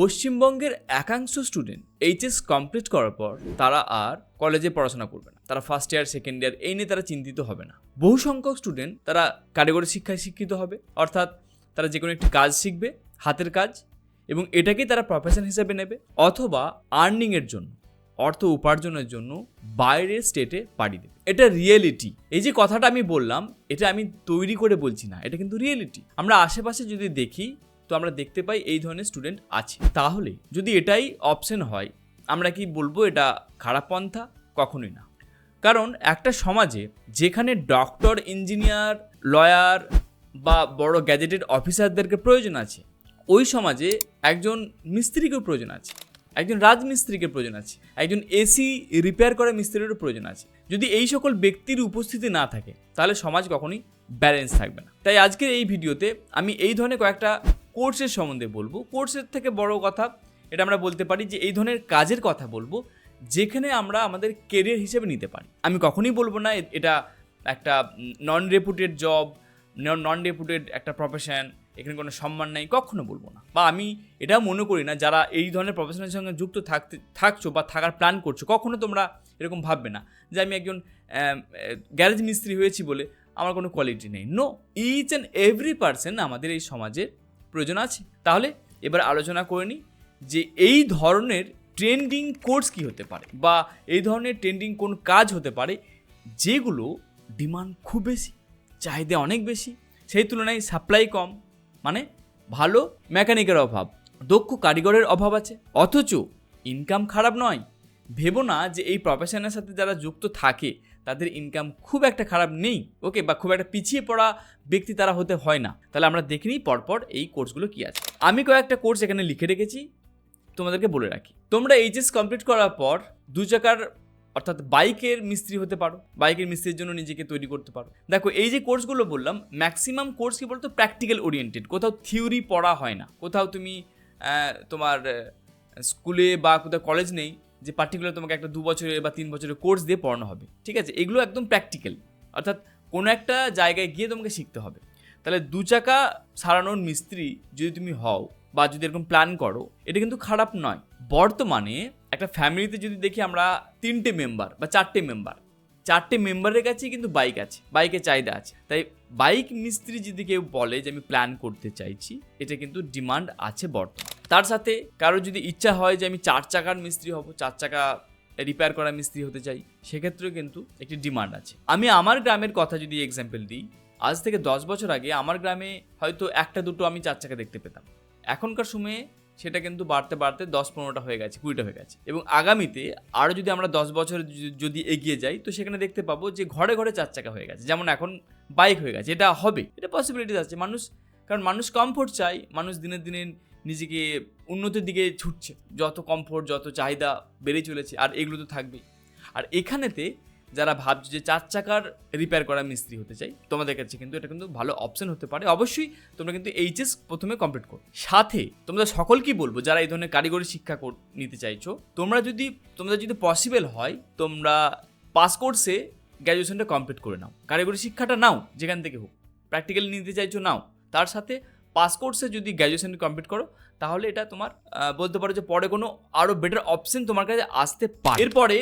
পশ্চিমবঙ্গের একাংশ student HS complete করার পর তারা আর কলেজে পড়াশোনা করবে না। তারা ফার্স্ট ইয়ার সেকেন্ড ইয়ার এই নিয়ে তারা চিন্তিত হবে না। বহু সংখ্যক স্টুডেন্ট তারা কারিগরি শিক্ষায় শিক্ষিত হবে। অর্থাৎ তারা যে কোনো একটি কাজ শিখবে, হাতের কাজ, এবং এটাকেই তারা প্রফেশন হিসেবে নেবে অথবা আর্নিংয়ের জন্য, অর্থ উপার্জনের জন্য বাইরের স্টেটে পাড়ি দেবে। এটা রিয়েলিটি এই যে কথাটা আমি বললাম, এটা আমি তৈরি করে বলছি না, এটা কিন্তু রিয়েলিটি আমরা আশেপাশে যদি দেখি তো আমরা দেখতে পাই এই ধরনের স্টুডেন্ট আছে। তাহলে যদি এটাই অপশন হয়, আমরা কি বলব এটা খারাপ পন্থা কখনোই না। কারণ একটা সমাজে যেখানে ডক্টর ইঞ্জিনিয়ার লয়ার বা বড় গ্যাজেটেড অফিসারদেরকে প্রয়োজন আছে, ওই সমাজে একজন মিস্ত্রিকেও প্রয়োজন আছে, একজন রাজমিস্ত্রিকে প্রয়োজন আছে, একজন এসি রিপেয়ার করা মিস্ত্রিরও প্রয়োজন আছে। যদি এই সকল ব্যক্তির উপস্থিতি না থাকে, তাহলে সমাজ কখনোই ব্যালেন্স থাকবে না। তাই আজকের এই ভিডিওতে আমি এই ধরনের কয়েকটা কোর্সের সম্বন্ধে বলব। কোর্সের থেকে বড় কথা, এটা আমরা বলতে পারি যে এই ধরনের কাজের কথা বলব, যেখানে আমরা আমাদের কেরিয়ার হিসেবে নিতে পারি। আমি কখনোই বলব না এটা একটা non reputed job non reputed একটা প্রফেশন এখানে কোনো সম্মান নেই, কখনো বলব না। বা আমি এটা মনে করি না, যারা এই ধরনের প্রফেশনের সঙ্গে যুক্ত থাকতে, থাকছো বা থাকার প্ল্যান করছ, কখনো তোমরা এরকম ভাববে না যে আমি একজন গ্যারেজ মিস্ত্রি হয়েছি বলে আমার কোনো কোয়ালিটি নেই। No each and every person আমাদের এই সমাজে প্রয়োজন আছে? তাহলে এবার আলোচনা করে নিই যে এই ধরনের ট্রেন্ডিং কোর্স কি হতে পারে বা এই ধরনের ট্রেন্ডিং কোন কাজ হতে পারে যেগুলো ডিমান্ড খুব বেশি, চাহিদা অনেক বেশি, সেই তুলনায় সাপ্লাই কম মানে ভালো মেকানিকের অভাব, দক্ষ কারিগরের অভাব আছে। অথচ ইনকাম খারাপ নয়, ভেবো না যে এই প্রফেশনের সাথে যারা যুক্ত থাকে তাদের ইনকাম খুব একটা খারাপ নেই ওকে বা খুব একটা পিছিয়ে পড়া ব্যক্তি তারা হতে হয় না। তাহলে আমরা দেখে নিই পরপর এই কোর্সগুলো কি আছে। আমি কয়েকটা কোর্স এখানে লিখে রেখেছি, তোমাদেরকে বলে রাখি। তোমরা এইচএস কমপ্লিট করার পর দু চাকার, অর্থাৎ বাইকের মিস্ত্রি হতে পারো বাইকের মিস্ত্রির জন্য নিজেকে তৈরি করতে পারো। দেখো, এই যে কোর্সগুলো বললাম ম্যাক্সিমাম কোর্স কি বলতো? প্র্যাকটিক্যাল ওরিয়েন্টেড কোথাও থিওরি পড়া হয় না। কোথাও তুমি তোমার স্কুলে বা কোথাও কলেজ নেই যে পার্টিকুলার তোমাকে একটা দু বছরের বা তিন বছরের কোর্স দিয়ে পড়ানো হবে, ঠিক আছে? এগুলো একদম প্র্যাকটিক্যাল অর্থাৎ কোনো একটা জায়গায় গিয়ে তোমাকে শিখতে হবে। তাহলে দু চাকা সারানোর মিস্ত্রি যদি তুমি হও বা যদি এরকম প্ল্যান করো, এটা কিন্তু খারাপ নয়। বর্তমানে একটা ফ্যামিলিতে যদি দেখি আমরা তিনটে মেম্বার বা চারটে মেম্বার চারটে মেম্বারের কাছেই কিন্তু বাইক আছে বাইকের চাহিদা আছে। তাই বাইক মিস্ত্রি যদি কেউ বলে যে আমি প্ল্যান করতে চাইছি, এটা কিন্তু ডিমান্ড আছে বর্তমানে। তার সাথে কারও যদি ইচ্ছা হয় যে আমি চার চাকার মিস্ত্রি হব, চার চাকা রিপেয়ার করা মিস্ত্রি হতে চাই, সেক্ষেত্রেও কিন্তু একটি ডিমান্ড আছে। আমি আমার গ্রামের কথা যদি এক্সাম্পল দিই, আজ থেকে দশ বছর আগে আমার গ্রামে হয়তো একটা দুটো আমি চার চাকা দেখতে পেতাম। এখনকার সময়ে সেটা কিন্তু বাড়তে বাড়তে দশ পনেরোটা হয়ে গেছে, কুড়িটা হয়ে গেছে। এবং আগামীতে আরও যদি আমরা দশ বছর যদি এগিয়ে যাই, তো সেখানে দেখতে পাবো যে ঘরে ঘরে চার চাকা হয়ে গেছে। যেমন এখন বাইক হয়ে গেছে, এটা হবে, এটা পসিবিলিটিস আছে। মানুষ, কারণ মানুষ কমফোর্ট চাই মানুষ দিনের দিনে নিজেকে উন্নতির দিকে ছুটছে। যত কমফোর্ট যত চাহিদা বেড়ে চলেছে, আর এগুলো তো থাকবেই। আর এখানেতে যারা ভাবছে যে চার চাকার রিপেয়ার করা মিস্ত্রি হতে চাই, তোমাদের কাছে কিন্তু এটা কিন্তু ভালো অপশন হতে পারে। অবশ্যই তোমরা কিন্তু এইচএস প্রথমে কমপ্লিট করো। সাথে তোমরা সকলকেই বলব, যারা এই ধরনের কারিগরি শিক্ষা নিতে চাইছো, তোমরা যদি তোমাদের যদি পসিবল হয়, তোমরা পাস কোর্সে গ্র্যাজুয়েশনটা কমপ্লিট করে নাও। কারিগরি শিক্ষাটা নাও, যেখান থেকে হোক। প্র্যাকটিক্যালি নিতে চাইছো, নাও। তার সাথে পাস কোর্সে যদি গ্র্যাজুয়েশন কমপ্লিট করো, তাহলে এটা তোমার বলতে পারো যে পরে কোনো আরও বেটার অপশন তোমার কাছে আসতে পারে। এরপরে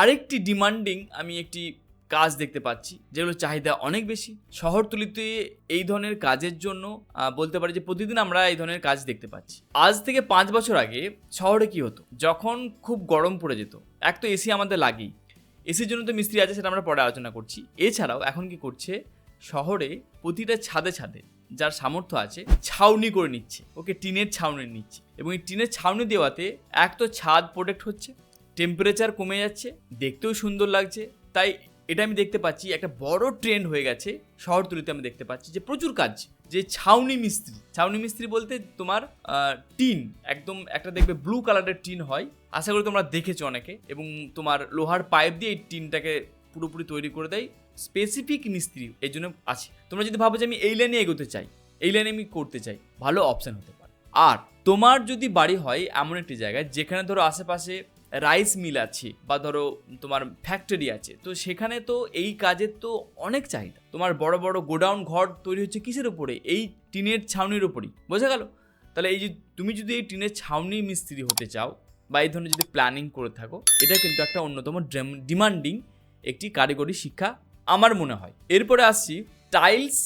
আরেকটি ডিমান্ডিং আমি একটি কাজ দেখতে পাচ্ছি, যেগুলো চাহিদা অনেক বেশি। শহরতলিতে এই ধরনের কাজের জন্য বলতে পারি যে প্রতিদিন আমরা এই ধরনের কাজ দেখতে পাচ্ছি। আজ থেকে পাঁচ বছর আগে শহরে কি হতো? যখন খুব গরম পড়ে যেত, এক তো এসি আমাদের লাগেই। এসির জন্য তো মিস্ত্রি আছে সেটা আমরা পরে আলোচনা করছি। এছাড়াও এখন কি করছে? শহরে প্রতিটা ছাদে ছাদে যার সামর্থ্য আছে, ছাউনি করে নিচ্ছে। ওকে টিনের ছাউনি নিচ্ছে। এবং এই টিনের ছাউনি দেওয়াতে এক তো ছাদ প্রোটেক্ট হচ্ছে টেম্পারেচার কমে যাচ্ছে, দেখতেও সুন্দর লাগছে। তাই এটা আমি দেখতে পাচ্ছি, একটা বড় ট্রেন্ড হয়ে গেছে শহরতলিতে আমি দেখতে পাচ্ছি যে প্রচুর কাজ। যে ছাউনি মিস্ত্রি ছাউনি মিস্ত্রি বলতে তোমার টিন, একদম একটা দেখবে ব্লু কালারের টিন হয়। আশা করি তোমরা দেখেছ অনেকে। এবং তোমার লোহার পাইপ দিয়ে এই টিনটাকে পুরোপুরি তৈরি করে দেয়। স্পেসিফিক মিস্ত্রি এই জন্য আছে। তোমরা যদি ভাবো যে আমি এই লাইনে এগোতে চাই, এই লাইনে আমি করতে চাই, ভালো অপশান হতে পারে। আর তোমার যদি বাড়ি হয় এমন একটি জায়গায়, যেখানে ধরো আশেপাশে রাইস মিল আছে বা ধরো তোমার ফ্যাক্টরি আছে, তো সেখানে তো এই কাজের তো অনেক চাহিদা। তোমার বড় বড় গোডাউন ঘর তৈরি হচ্ছে কিসের উপরে? এই টিনের ছাউনির উপরেই। বোঝা গেল? তাহলে এই যে তুমি যদি এই টিনের ছাউনি মিস্ত্রি হতে চাও বা এই ধরনের যদি প্ল্যানিং করে থাকো, এটা কিন্তু একটা অন্যতম ডিমান্ডিং একটি কারিগরি শিক্ষা আমার মনে হয়। এরপরে আসছি টাইলস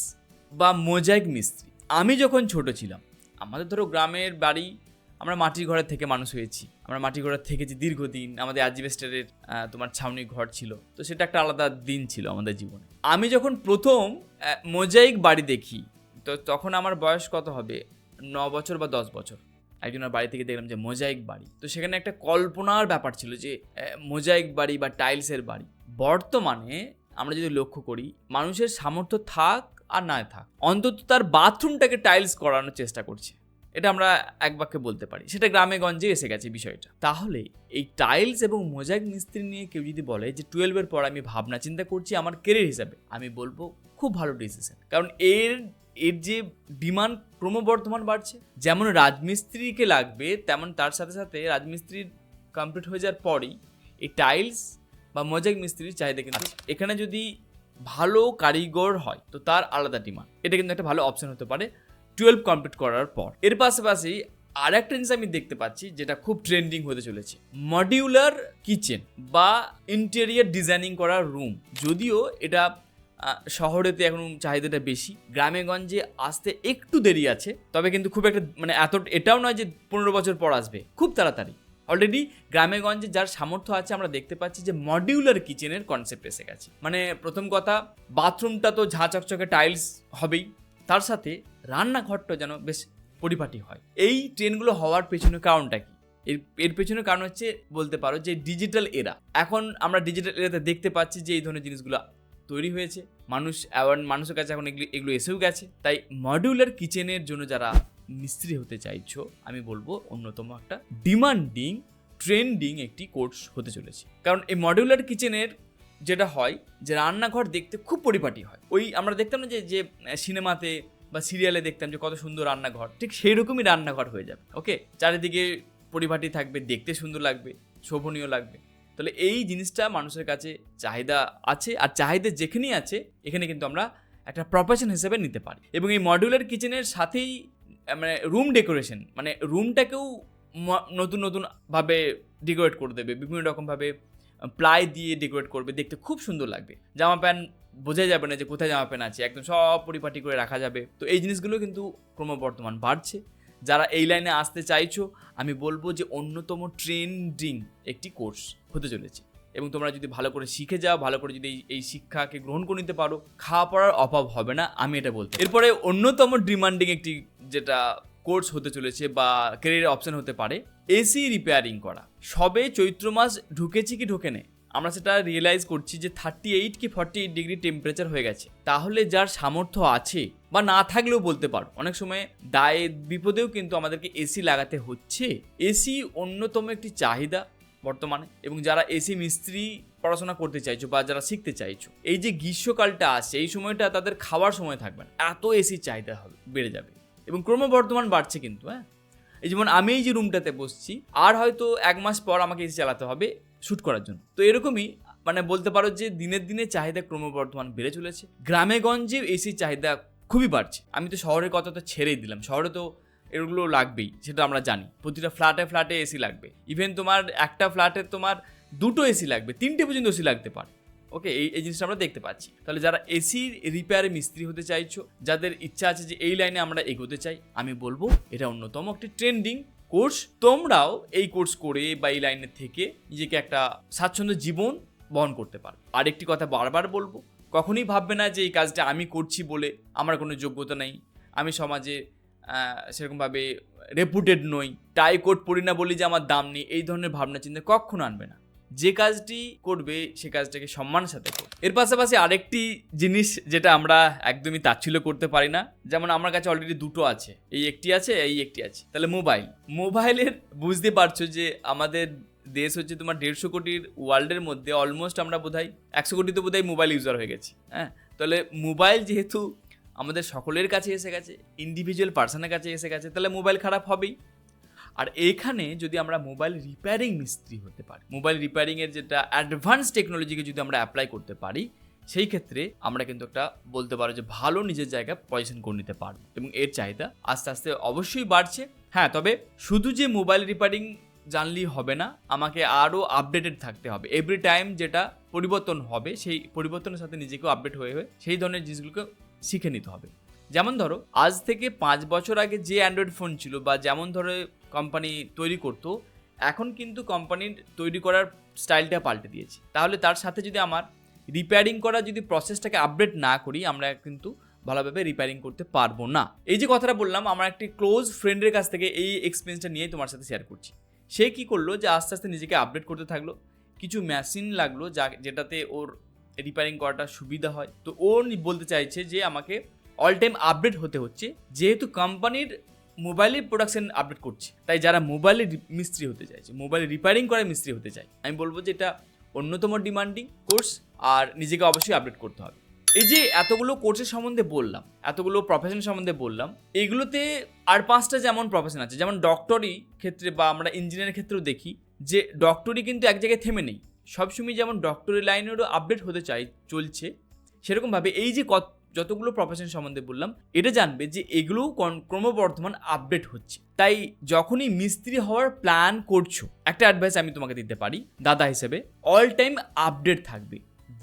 বা মোজাইক মিস্ত্রি। আমি যখন ছোট ছিলাম, আমাদের ধরো গ্রামের বাড়ি, আমরা মাটির ঘরের থেকে মানুষ হয়েছি। আমরা মাটির ঘরের থেকেছি দীর্ঘদিন আমাদের অ্যাজবেস্টারের তোমার ছাউনি ঘর ছিল, তো সেটা একটা আলাদা দিন ছিল আমাদের জীবনে। আমি যখন প্রথম মোজাইক বাড়ি দেখি, তো তখন আমার বয়স কত হবে? ন বছর বা দশ বছর। একজনের বাড়ি থেকে দেখলাম যে মোজাইক বাড়ি। তো সেখানে একটা কল্পনার ব্যাপার ছিল যে মোজাইক বাড়ি বা টাইলসের বাড়ি। বর্তমানে আমরা যদি লক্ষ্য করি, মানুষের সামর্থ্য থাক আর না থাক, অন্তত তার বাথরুমটাকে টাইলস করানোর চেষ্টা করছে। এটা আমরা এক বাক্যে বলতে পারি। সেটা গ্রামে গঞ্জে এসে গেছে বিষয়টা। তাহলে এই টাইলস এবং মোজাইক মিস্ত্রি নিয়ে কেউ যদি বলে যে টুয়েলভের পর আমি ভাবনা চিন্তা করছি আমার কেরিয়ার হিসাবে, আমি বলব, খুব ভালো ডিসিশন কারণ এর এর যে ডিমান্ড ক্রমবর্ধমান বাড়ছে, যেমন রাজমিস্ত্রিকে লাগবে, তেমন তার সাথে সাথে রাজমিস্ত্রির কমপ্লিট হয়ে যাওয়ার পরই এই টাইলস বা মোজাইক মিস্ত্রির চাহিদা কিন্তু এখানে যদি ভালো কারিগর হয় তো তার আলাদা ডিমান্ড এটা কিন্তু একটা ভালো অপশন হতে পারে টুয়েলভ কমপ্লিট করার পর। এর পাশাপাশি আর একটা জিনিস আমি দেখতে পাচ্ছি যেটা খুব ট্রেন্ডিং হতে চলেছে। মডিউলার কিচেন বা ইন্টেরিয়ার ডিজাইনিং করার রুম যদিও এটা শহরেতে এখন চাহিদাটা বেশি গ্রামে গঞ্জে আসতে একটু দেরি আছে তবে কিন্তু খুব একটা মানে এত এটাও নয় যে পনেরো বছর পর আসবে। খুব তাড়াতাড়ি। অলরেডি গ্রামে গঞ্জে যার সামর্থ্য আছে, আমরা দেখতে পাচ্ছি যে মডিউলার কিচেনের কনসেপ্ট এসে গেছে। মানে প্রথম কথা বাথরুমটা তো ঝাঁ চকচকে টাইলস হবেই। তার সাথে রান্নাঘরটা যেন বেশ পরিপাটি হয়। এই ট্রেনগুলো হওয়ার পেছনে কারণটা কি? এর এর পেছনে কারণ হচ্ছে, বলতে পারো যে ডিজিটাল এরা এখন আমরা ডিজিটাল এরাতে দেখতে পাচ্ছি যে এই ধরনের জিনিসগুলো তৈরি হয়েছে। মানুষ, মানুষের কাছে এখন এগুলো এগুলো এসেও গেছে। তাই মডিউলার কিচেনের জন্য যারা মিস্ত্রি হতে চাইছো, আমি বলব অন্যতম একটা ডিমান্ডিং ট্রেন্ডিং একটি কোর্স হতে চলেছে। কারণ এই মডিউলার কিচেনের যেটা হয়, যে রান্নাঘর দেখতে খুব পরিপাটি হয়। ওই আমরা দেখতাম না যে যে সিনেমাতে বা সিরিয়ালে দেখতাম যে কত সুন্দর রান্নাঘর, ঠিক সেই রকমই রান্নাঘর হয়ে যাবে ওকে চারিদিকে পরিপাটি থাকবে, দেখতে সুন্দর লাগবে, শোভনীয় লাগবে। তাহলে এই জিনিসটা মানুষের কাছে চাহিদা আছে, আর চাহিদা যেখানেই আছে, এখানে কিন্তু আমরা একটা প্রফেশন হিসেবে নিতে পারি। এবং এই মডিউলার কিচেনের সাথেই মানে রুম ডেকোরেশন মানে রুমটাকেও নতুন নতুনভাবে ডেকোরেট করে দেবে, বিভিন্ন রকমভাবে প্লাই দিয়ে ডেকোরেট করবে, দেখতে খুব সুন্দর লাগবে। জামা প্যান্ট বোঝা যাবে না যে কোথায় জামা প্যান্ট আছে, একদম সব পরিপাটি করে রাখা যাবে। তো এই জিনিসগুলো কিন্তু ক্রমবর্তমান বাড়ছে। যারা এই লাইনে আসতে চাইছো, আমি বলব যে অন্যতম ট্রেন্ডিং একটি কোর্স হতে চলেছে। এবং তোমরা যদি ভালো করে শিখে যাও, ভালো করে যদি এই শিক্ষাকে গ্রহণ করে নিতে পারো, খাওয়া পড়ার অভাব হবে না, আমি এটা বলতে এরপরে অন্যতম ডিমান্ডিং একটি যেটা কোর্স হতে চলেছে বা ক্যারিয়ার অপশন হতে পারে এসি রিপেয়ারিং করা। সবে চৈত্র মাস ঢুকেছি কি ঢোকে নেই আমরা সেটা রিয়েলাইজ করছি যে থার্টি এইট কি ফর্টি এইট ডিগ্রি টেম্পারেচার হয়ে গেছে। তাহলে যার সামর্থ্য আছে বা না থাকলেও বলতে পারো। অনেক সময় দায়ে বিপদেও কিন্তু আমাদেরকে এসি লাগাতে হচ্ছে। এসি অন্যতম একটি চাহিদা বর্তমানে এবং যারা এসি মিস্ত্রি পড়াশোনা করতে চাইছো বা যারা শিখতে চাইছো, এই যে গ্রীষ্মকালটা আসছে, এই সময়টা তাদের খাওয়ার সময় থাকবে না। এত এসি চাহিদা হবে, বেড়ে যাবে। এবং ক্রমবর্ধমান বাড়ছে কিন্তু হ্যাঁ? এই যেমন আমি এই যে রুমটাতে বসছি, আর হয়তো এক মাস পর আমাকে এসি চালাতে হবে শ্যুট করার জন্য। তো এরকমই মানে বলতে পারো যে দিনের দিনে চাহিদা ক্রমবর্ধমান বেড়ে চলেছে। গ্রামে গঞ্জে এসির চাহিদা খুবই বাড়ছে। আমি তো শহরের কথা তো ছেড়েই দিলাম। শহরে তো এগুলো লাগবেই, সেটা আমরা জানি। প্রতিটা ফ্ল্যাটে ফ্ল্যাটে এসি লাগবে। ইভেন তোমার একটা ফ্ল্যাটে তোমার দুটো এসি লাগবে, তিনটে পর্যন্ত এসি লাগতে পারে। ওকে এই এই জিনিসটা আমরা দেখতে পাচ্ছি। তাহলে যারা এসির রিপেয়ারে মিস্ত্রি হতে চাইছো, যাদের ইচ্ছা আছে যে এই লাইনে আমরা এগোতে চাই, আমি বলব এটা অন্যতম একটি ট্রেন্ডিং কোর্স তোমরাও এই কোর্স করে বা এই লাইনের থেকে নিজেকে একটা স্বাচ্ছন্দ্য জীবন বহন করতে পারো। আরেকটি কথা বারবার বলব, কখনোই ভাববে না যে এই কাজটা আমি করছি বলে আমার কোনো যোগ্যতা নেই। আমি সমাজে সেরকমভাবে রেপুটেড নই। টাই কোট পড়ি না বলি যে আমার দাম নেই, এই ধরনের ভাবনা চিন্তা কখনো আনবে না। যে কাজটি করবে, সে কাজটাকে সম্মানের সাথে করবে। এর পাশাপাশি আরেকটি জিনিস যেটা আমরা একদমই তাচ্ছিল্য করতে পারি না, যেমন আমার কাছে অলরেডি দুটো আছে। এই একটি আছে, এই একটি আছে। তাহলে মোবাইল মোবাইলের বুঝতে পারছ যে আমাদের দেশ হচ্ছে তোমার দেড়শো কোটির ওয়ার্ল্ডের মধ্যে অলমোস্ট আমরা বোধহয় একশো কোটি তো বোধহয় মোবাইল ইউজার হয়ে গেছি হ্যাঁ? তাহলে মোবাইল যেহেতু আমাদের সকলের কাছে এসে গেছে ইন্ডিভিজুয়াল পার্সনের কাছে এসে গেছে, তাহলে মোবাইল খারাপ হবেই। আর এখানে যদি আমরা মোবাইল রিপেয়ারিং মিস্ত্রি হতে পারি মোবাইল রিপেয়ারিংয়ের যেটা অ্যাডভান্স টেকনোলজিকে যদি আমরা অ্যাপ্লাই করতে পারি, সেই ক্ষেত্রে আমরা কিন্তু একটা বলতে পারো যে ভালো নিজের জায়গায় পজিশন করে নিতে পারব এবং এর চাহিদা আস্তে আস্তে অবশ্যই বাড়ছে। হ্যাঁ তবে শুধু যে মোবাইল রিপেয়ারিং জানলেই হবে না, আমাকে আরও আপডেটেড থাকতে হবে। এভরি টাইম যেটা পরিবর্তন হবে, সেই পরিবর্তনের সাথে নিজেকেও আপডেট হয়ে হয়ে সেই ধরনের জিনিসগুলোকে শিখে নিতে হবে। যেমন ধরো, আজ থেকে পাঁচ বছর আগে যে অ্যান্ড্রয়েড ফোন ছিল বা যেমন ধরো কোম্পানি তৈরি করতো, এখন কিন্তু কোম্পানির তৈরি করার স্টাইলটা পাল্টে দিয়েছে। তাহলে তার সাথে যদি আমার রিপেয়ারিং করার যদি প্রসেসটাকে আপডেট না করি, আমরা কিন্তু ভালোভাবে রিপেয়ারিং করতে পারব না। এই যে কথাটা বললাম, আমার একটি ক্লোজ ফ্রেন্ডের কাছ থেকে এই এক্সপিরিয়েন্সটা নিয়েই তোমার সাথে শেয়ার করছি। সে কি করল যে আস্তে আস্তে নিজেকে আপডেট করতে থাকল, কিছু মেশিন লাগল যা, যেটাতে ওর রিপেয়ারিং করাটা সুবিধা হয়। তো ও বলতে চাইছে যে আমাকে অল টাইম আপডেট হতে হচ্ছে, যেহেতু কোম্পানির মোবাইলের প্রোডাকশন আপডেট করছে। তাই যারা মোবাইলে মিস্ত্রি হতে চাইছে, মোবাইল রিপেয়ারিং করে মিস্ত্রি হতে চায়, আমি বলব যে এটা অন্যতম ডিমান্ডিং কোর্স আর নিজেকে অবশ্যই আপডেট করতে হবে। এই যে এতগুলো কোর্সের সম্বন্ধে বললাম, এতগুলো প্রফেশন সম্বন্ধে বললাম, এগুলোতে আর পাঁচটা যেমন প্রফেশন আছে, যেমন ডক্টরি ক্ষেত্রে বা আমরা ইঞ্জিনিয়ারের ক্ষেত্রেও দেখি যে ডক্টরি কিন্তু এক জায়গায় থেমে নেই। সবসময় যেমন ডক্টরি লাইনেরও আপডেট হতে চাই, চলছে, সেরকমভাবে এই যে যতগুলো প্রফেশন সম্বন্ধে বললাম, এটা জানবে যে এগুলোও ক্রমবর্ধমান আপডেট হচ্ছে। তাই যখনই মিস্ত্রি হওয়ার প্ল্যান করছ, একটা অ্যাডভাইস আমি তোমাকে দিতে পারি, দাদা হিসেবে অল টাইম আপডেট থাকবে।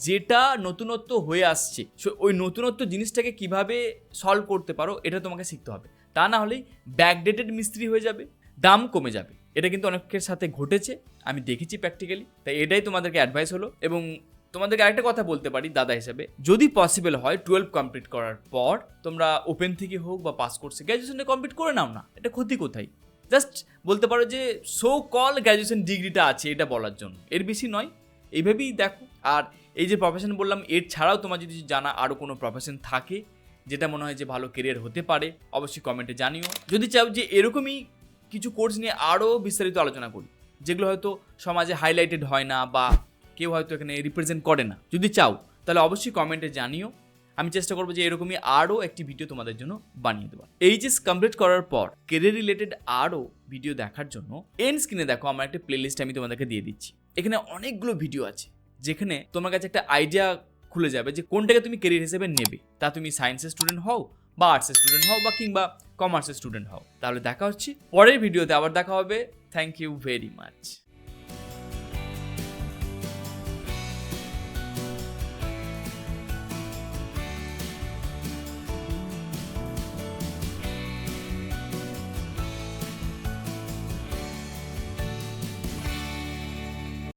যেটা নতুনত্ব হয়ে আসছে ওই নতুনত্ব জিনিসটাকে কীভাবে সলভ করতে পারো, এটা তোমাকে শিখতে হবে। তা না হলেই ব্যাকডেটেড মিস্ত্রি হয়ে যাবে, দাম কমে যাবে। এটা কিন্তু অনেকের সাথে ঘটেছে, আমি দেখেছি প্র্যাকটিক্যালি তাই এটাই তোমাদেরকে অ্যাডভাইস হলো এবং তোমাদেরকে আরেকটা কথা বলতে পারি দাদা হিসেবে। যদি পসিবল হয় টুয়েলভ কমপ্লিট করার পর তোমরা ওপেন থেকে হোক বা পাস কোর্সে গ্র্যাজুয়েশনে কমপ্লিট করে নাও না। এটা ক্ষতি কোথায়? জাস্ট বলতে পারো যে সো কল গ্র্যাজুয়েশন ডিগ্রিটা আছে এটা বলার জন্য। এর বেশি নয়। এইভাবেই দেখো। আর এই যে প্রফেশন বললাম, এর ছাড়াও তোমার যদি জানা আরও কোনো প্রফেশন থাকে, যেটা মনে হয় যে ভালো কেরিয়ার হতে পারে, অবশ্যই কমেন্টে জানিও। যদি চাও যে এরকমই কিছু কোর্স নিয়ে আরও বিস্তারিত আলোচনা করি, যেগুলো হয়তো সমাজে হাইলাইটেড হয় না বা কেউ হয়তো এখানে রিপ্রেজেন্ট করে না। যদি চাও, তাহলে অবশ্যই কমেন্টে জানিও। আমি চেষ্টা করব যে এরকমই আরও একটি ভিডিও তোমাদের জন্য বানিয়ে দেওয়ার এইচএস কমপ্লিট করার পর কেরিয়ার রিলেটেড আরও ভিডিও দেখার জন্য এন স্ক্রিনে দেখো আমার একটা প্লেলিস্ট আমি তোমাদেরকে দিয়ে দিচ্ছি। এখানে অনেকগুলো ভিডিও আছে, যেখানে তোমার কাছে একটা আইডিয়া খুলে যাবে যে কোনটাকে তুমি কেরিয়ার হিসেবে নেবে। তা তুমি সায়েন্সের স্টুডেন্ট হও, বা আর্টসের স্টুডেন্ট হও, বা কিংবা কমার্সের স্টুডেন্ট হও। তাহলে দেখা হচ্ছে। পরের ভিডিওতে আবার দেখা হবে। Thank you very much